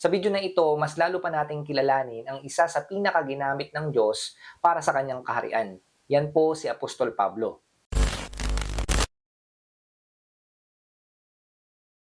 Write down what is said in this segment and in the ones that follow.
Sa video na ito, mas lalo pa nating kilalanin ang isa sa pinakaginamit ng Diyos para sa kanyang kaharian. Yan po si Apostol Pablo.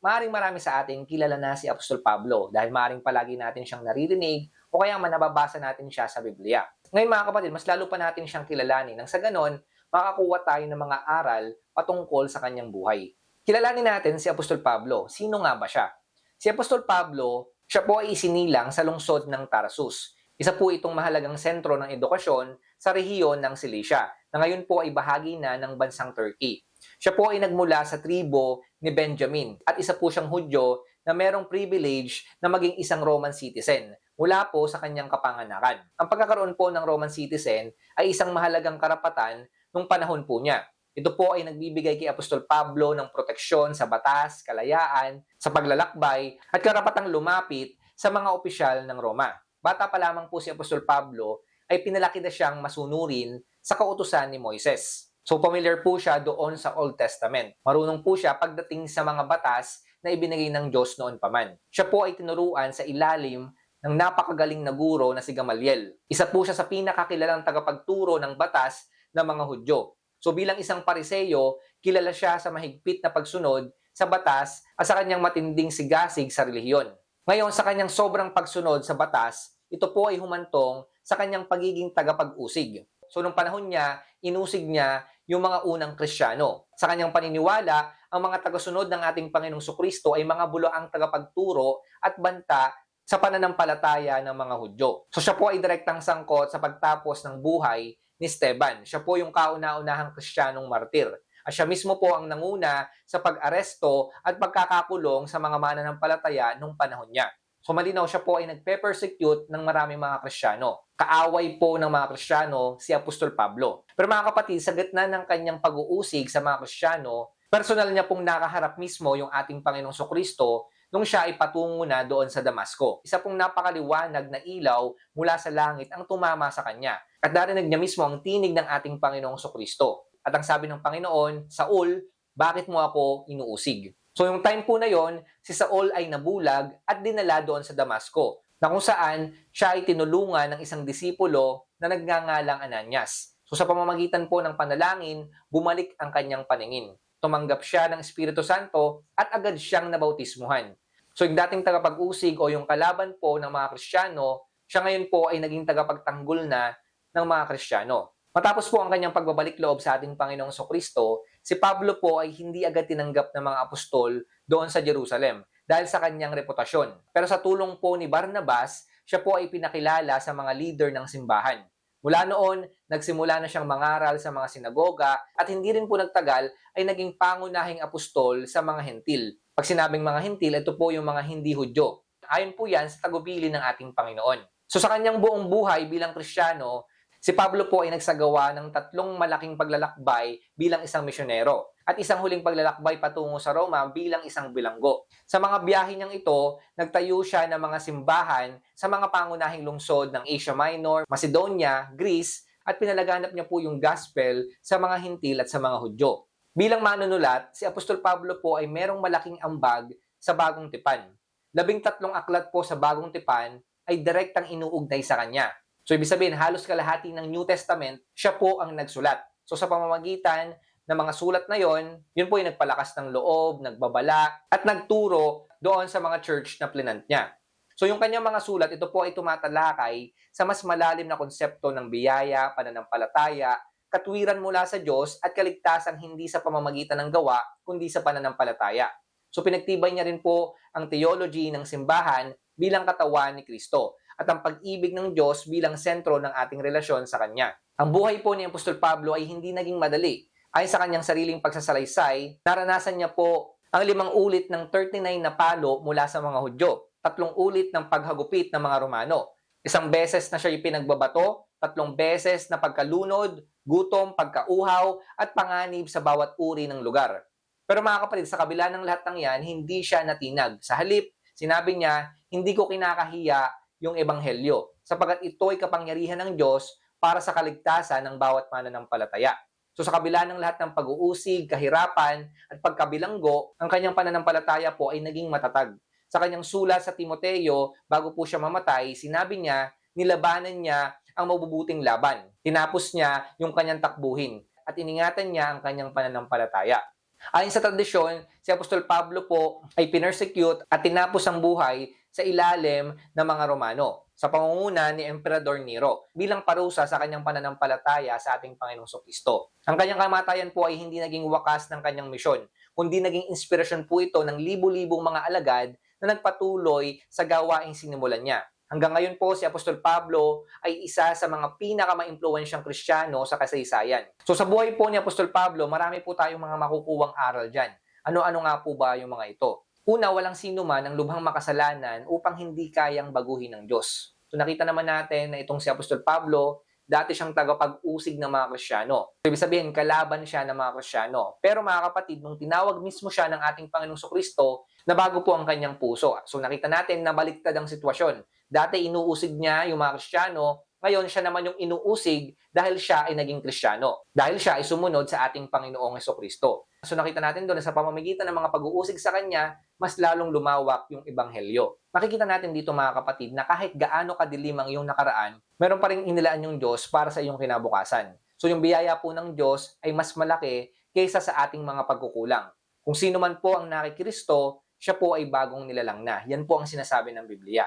Maaring marami sa atin kilala na si Apostol Pablo dahil maaring palagi natin siyang naririnig o kaya man nababasa natin siya sa Biblia. Ngayon mga kapatid, mas lalo pa natin siyang kilalanin nang sa ganon, makakuha tayo ng mga aral patungkol sa kanyang buhay. Kilalanin natin si Apostol Pablo. Sino nga ba siya? Si Apostol Pablo, siya po ay isinilang sa lungsod ng Tarsus. Isa po itong mahalagang sentro ng edukasyon sa rehiyon ng Cilicia, na ngayon po ay bahagi na ng bansang Turkey. Siya po ay nagmula sa tribo ni Benjamin at isa po siyang Hudyo na merong privilege na maging isang Roman citizen mula po sa kanyang kapanganakan. Ang pagkakaroon po ng Roman citizen ay isang mahalagang karapatan nung panahon po niya. Ito po ay nagbibigay kay Apostol Pablo ng proteksyon sa batas, kalayaan, sa paglalakbay, at karapatang lumapit sa mga opisyal ng Roma. Bata pa lamang po si Apostol Pablo ay pinalaki na siyang masunurin sa kautusan ni Moises. So familiar po siya doon sa Old Testament. Marunong po siya pagdating sa mga batas na ibinigay ng Diyos noon pa man. Siya po ay tinuruan sa ilalim ng napakagaling na guro na si Gamaliel. Isa po siya sa pinakakilalang tagapagturo ng batas ng mga Hudyo. So bilang isang pariseyo, kilala siya sa mahigpit na pagsunod sa batas at sa kanyang matinding sigasig sa relihiyon. Ngayon, sa kanyang sobrang pagsunod sa batas, ito po ay humantong sa kanyang pagiging tagapag-usig. So nung panahon niya, inusig niya yung mga unang Kristiyano. Sa kanyang paniniwala, ang mga tagasunod ng ating Panginoong Kristo ay mga bulaang tagapagturo at banta sa pananampalataya ng mga Hudyo. So siya po ay direktang sangkot sa pagtapos ng buhay ni Esteban. Siya po yung kauna-unahang Kristiyanong martir. At siya mismo po ang nanguna sa pag-aresto at pagkakakulong sa mga mananampalataya nung panahon niya. So malinaw siya po ay nagpe-persecute ng maraming mga Kristiyano. Kaaway po ng mga Kristiyano si Apostol Pablo. Pero mga kapatid, sa gitna ng kanyang pag-uusig sa mga Kristiyano, personal niya pong nakaharap mismo yung ating Panginoong Kristo nung siya ay patungo na doon sa Damasco. Isa pong napakaliwanag na ilaw mula sa langit ang tumama sa kanya. At narinig niya mismo ang tinig ng ating Panginoong Kristo. At ang sabi ng Panginoon, Saul, bakit mo ako inuusig? So yung time po na yon, si Saul ay nabulag at dinala doon sa Damasco, na kung saan siya ay tinulungan ng isang disipulo na nagngangalang Ananias. So sa pamamagitan po ng panalangin, bumalik ang kanyang paningin. Tumanggap siya ng Espiritu Santo at agad siyang nabautismuhan. So yung dating tagapag-usig o yung kalaban po ng mga Kristiyano, siya ngayon po ay naging tagapagtanggol na ng mga Kristiyano. Matapos po ang kanyang pagbabalik loob sa ating Panginoong Kristo, si Pablo po ay hindi agad tinanggap ng mga apostol doon sa Jerusalem dahil sa kanyang reputasyon. Pero sa tulong po ni Barnabas, siya po ay pinakilala sa mga leader ng simbahan. Mula noon, nagsimula na siyang mangaral sa mga sinagoga at hindi rin po nagtagal ay naging pangunahing apostol sa mga hentil. Pag sinabing mga hentil, ito po yung mga hindi hudyo. Ayon po yan sa tagubili ng ating Panginoon. So sa kanyang buong buhay bilang Kristiyano, Si Pablo po ay nagsagawa ng tatlong malaking paglalakbay bilang isang misyonero at isang huling paglalakbay patungo sa Roma bilang isang bilanggo. Sa mga biyahe niyang ito, nagtayo siya ng mga simbahan sa mga pangunahing lungsod ng Asia Minor, Macedonia, Greece, at pinalaganap niya po yung gospel sa mga hintil at sa mga Hudyo. Bilang manunulat, si Apostol Pablo po ay merong malaking ambag sa bagong tipan. Labing tatlong aklat po sa bagong tipan ay direktang inuugnay sa kanya. So, ibig sabihin, halos kalahati ng New Testament, siya po ang nagsulat. So, sa pamamagitan ng mga sulat na yon, yun po yung nagpalakas ng loob, nagbabala, at nagturo doon sa mga church na plinant niya. So, yung kanyang mga sulat, ito po ay tumatalakay sa mas malalim na konsepto ng biyaya, pananampalataya, katwiran mula sa Diyos at kaligtasan hindi sa pamamagitan ng gawa, kundi sa pananampalataya. So, pinagtibay niya rin po ang theology ng simbahan bilang katawan ni Kristo at ang pag-ibig ng Diyos bilang sentro ng ating relasyon sa Kanya. Ang buhay po ni Apostol Pablo ay hindi naging madali. Ayon sa kanyang sariling pagsasalaysay, naranasan niya po ang limang ulit ng 39 na palo mula sa mga Hudyo, tatlong ulit ng paghagupit ng mga Romano, isang beses na siya ipinagbabato, tatlong beses na pagkalunod, gutom, pagkauhaw, at panganib sa bawat uri ng lugar. Pero mga kapatid, sa kabila ng lahat ng yan, hindi siya natinag. Sa halip, sinabi niya, hindi ko kinakahiya yung ebanghelyo, sapagat ito ay kapangyarihan ng Diyos para sa kaligtasan ng bawat mananampalataya. So sa kabila ng lahat ng pag-uusig, kahirapan, at pagkabilanggo, ang kanyang pananampalataya po ay naging matatag. sa kanyang sulat sa Timoteo, bago po siya mamatay, sinabi niya, nilabanan niya ang mabubuting laban. Tinapos niya yung kanyang takbuhin at iningatan niya ang kanyang pananampalataya. Ayon sa tradisyon, si Apostol Pablo po ay pinersecute at tinapos ang buhay sa ilalim ng mga Romano sa pangunguna ni Emperador Nero bilang parusa sa kanyang pananampalataya sa ating Panginoong Kristo. Ang kanyang kamatayan po ay hindi naging wakas ng kanyang misyon, kundi naging inspirasyon po ito ng libu-libong mga alagad na nagpatuloy sa gawaing sinimulan niya. Hanggang ngayon po, si Apostol Pablo ay isa sa mga pinakamaimpluwensyang Kristiyano sa kasaysayan. So sa buhay po ni Apostol Pablo, marami po tayong mga makukuwang aral dyan. Ano-ano nga po ba yung mga ito? Una, walang sino man ang lubhang makasalanan upang hindi kayang baguhin ng Diyos. So nakita naman natin na itong si Apostol Pablo, dati siyang tagapag-usig ng mga Krisyano. So, ibig sabihin, kalaban siya ng mga Krisyano. Pero mga kapatid, nung tinawag mismo siya ng ating Panginoong Kristo, nabago po ang kanyang puso. So nakita natin na baliktad ang sitwasyon. Dati inuusig niya yung mga Kristiyano, ngayon siya naman yung inuusig dahil siya ay naging Kristiyano. Dahil siya ay sumunod sa ating Panginoong Heso Kristo. So nakita natin doon sa pamamagitan ng mga pag-uusig sa Kanya, mas lalong lumawak yung Ebanghelyo. Makikita natin dito mga kapatid na kahit gaano kadilim ang iyong nakaraan, meron pa rin inilaan yung Diyos para sa iyong kinabukasan. So yung biyaya po ng Diyos ay mas malaki kaysa sa ating mga pagkukulang. Kung sino man po ang nakikristo, siya po ay bagong nilalang na. Yan po ang sinasabi ng Biblia.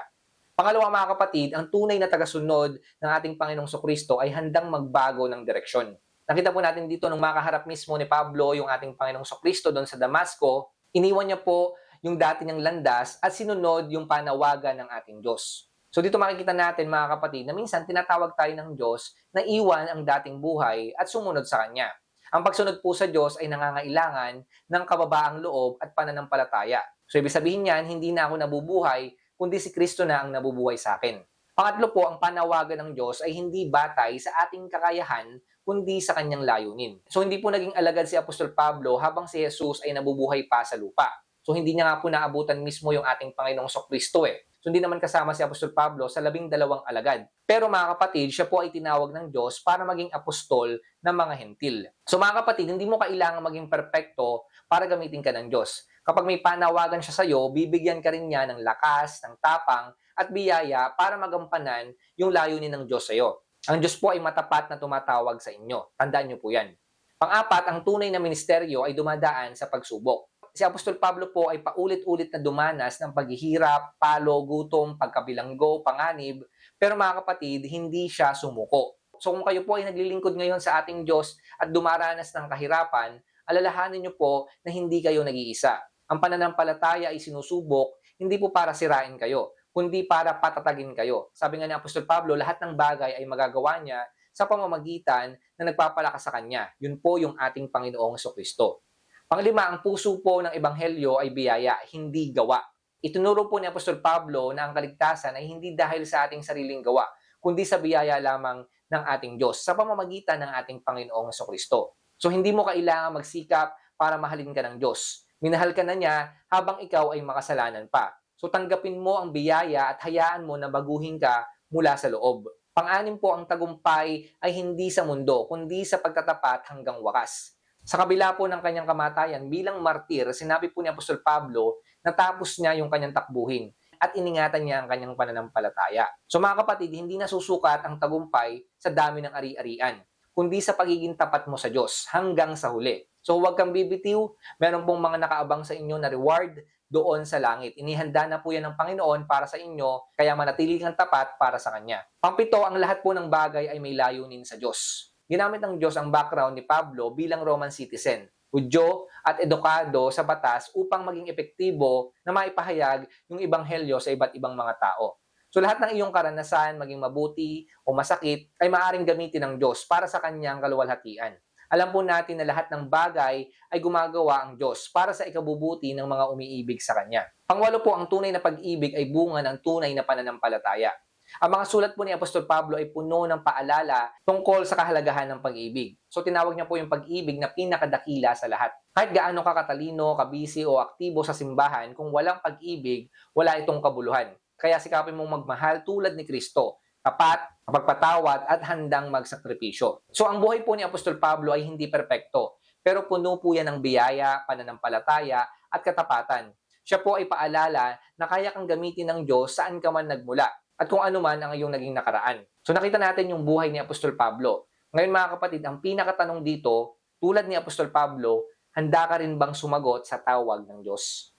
Pangalawa mga kapatid, ang tunay na tagasunod ng ating Panginoong Kristo ay handang magbago ng direksyon. Nakita po natin dito nung makaharap mismo ni Pablo yung ating Panginoong Kristo doon sa Damasco, iniwan niya po yung dati niyang landas at sinunod yung panawagan ng ating Diyos. So dito makikita natin mga kapatid na minsan tinatawag tayo ng Diyos na iwan ang dating buhay at sumunod sa Kanya. Ang pagsunod po sa Diyos ay nangangailangan ng kababaang loob at pananampalataya. So ibig sabihin niyan, hindi na ako nabubuhay kundi si Kristo na ang nabubuhay sa akin. Pangatlo po, ang panawagan ng Diyos ay hindi batay sa ating kakayahan, kundi sa kanyang layunin. So hindi po naging alagad si Apostol Pablo habang si Jesus ay nabubuhay pa sa lupa. So hindi niya nga po naabutan mismo yung ating Panginoong Kristo eh. So hindi naman kasama si Apostol Pablo sa labing dalawang alagad. Pero mga kapatid, siya po ay tinawag ng Diyos para maging apostol ng mga hentil. So mga kapatid, hindi mo kailangan maging perpekto para gamitin ka ng Diyos. Kapag may panawagan siya sa iyo, bibigyan ka rin niya ng lakas, ng tapang, at biyaya para magampanan yung layunin ng Diyos sa iyo. Ang Diyos po ay matapat na tumatawag sa inyo. Tandaan niyo po yan. Pang-apat, ang tunay na ministeryo ay dumadaan sa pagsubok. Si Apostol Pablo po ay paulit-ulit na dumanas ng paghihirap, palo, gutom, pagkabilanggo, panganib. Pero mga kapatid, hindi siya sumuko. So kung kayo po ay naglilingkod ngayon sa ating Diyos at dumaranas ng kahirapan, alalahanin niyo po na hindi kayo nag-iisa. Ang pananampalataya ay sinusubok, hindi po para sirain kayo, kundi para patatagin kayo. Sabi nga ni Apostol Pablo, lahat ng bagay ay magagawa niya sa pamamagitan na nagpapalakas sa Kanya. Yun po yung ating Panginoong Kristo. Panglima, ang puso po ng Ebanghelyo ay biyaya, hindi gawa. Itunuro po ni Apostol Pablo na ang kaligtasan ay hindi dahil sa ating sariling gawa, kundi sa biyaya lamang ng ating Diyos sa pamamagitan ng ating Panginoong Kristo. So hindi mo kailangan magsikap para mahalin ka ng Diyos Minahal ka na niya habang ikaw ay makasalanan pa. So tanggapin mo ang biyaya at hayaan mo na baguhin ka mula sa loob. Pang-anim po ang tagumpay ay hindi sa mundo, kundi sa pagtatapat hanggang wakas. Sa kabila po ng kanyang kamatayan bilang martir, sinabi po ni Apostol Pablo na tapos niya yung kanyang takbuhin at iningatan niya ang kanyang pananampalataya. So mga kapatid, hindi nasusukat ang tagumpay sa dami ng ari-arian, kundi sa pagiging tapat mo sa Diyos hanggang sa huli. So huwag kang bibitiw. Meron pong mga nakaabang sa inyo na reward doon sa langit. Inihanda na po yan ng Panginoon para sa inyo, kaya manatili kang tapat para sa Kanya. Pangpito, ang lahat po ng bagay ay may layunin sa Diyos. Ginamit ng Diyos ang background ni Pablo bilang Roman citizen, Hudyo at edukado sa batas upang maging epektibo na maipahayag yung ebanghelyo sa iba't ibang mga tao. So lahat ng iyong karanasan, maging mabuti o masakit, ay maaring gamitin ng Diyos para sa kanyang kaluwalhatian. Alam po natin na lahat ng bagay ay gumagawa ang Diyos para sa ikabubuti ng mga umiibig sa Kanya. Pangwalo po, ang tunay na pag-ibig ay bunga ng tunay na pananampalataya. Ang mga sulat po ni Apostol Pablo ay puno ng paalala tungkol sa kahalagahan ng pag-ibig. So tinawag niya po yung pag-ibig na pinakadakila sa lahat. Kahit gaano ka katalino, kabisi o aktibo sa simbahan, kung walang pag-ibig, wala itong kabuluhan. Kaya sikapin mong magmahal tulad ni Kristo tapat, mapagpatawad at handang magsakripisyo. So ang buhay po ni Apostol Pablo ay hindi perpekto, pero puno po yan ng biyaya, pananampalataya at katapatan. Siya po ay paalala na kaya kang gamitin ng Diyos saan ka man nagmula at kung ano man ang iyong naging nakaraan. So nakita natin yung buhay ni Apostol Pablo. Ngayon mga kapatid, ang pinakatanong dito, tulad ni Apostol Pablo, handa ka rin bang sumagot sa tawag ng Diyos?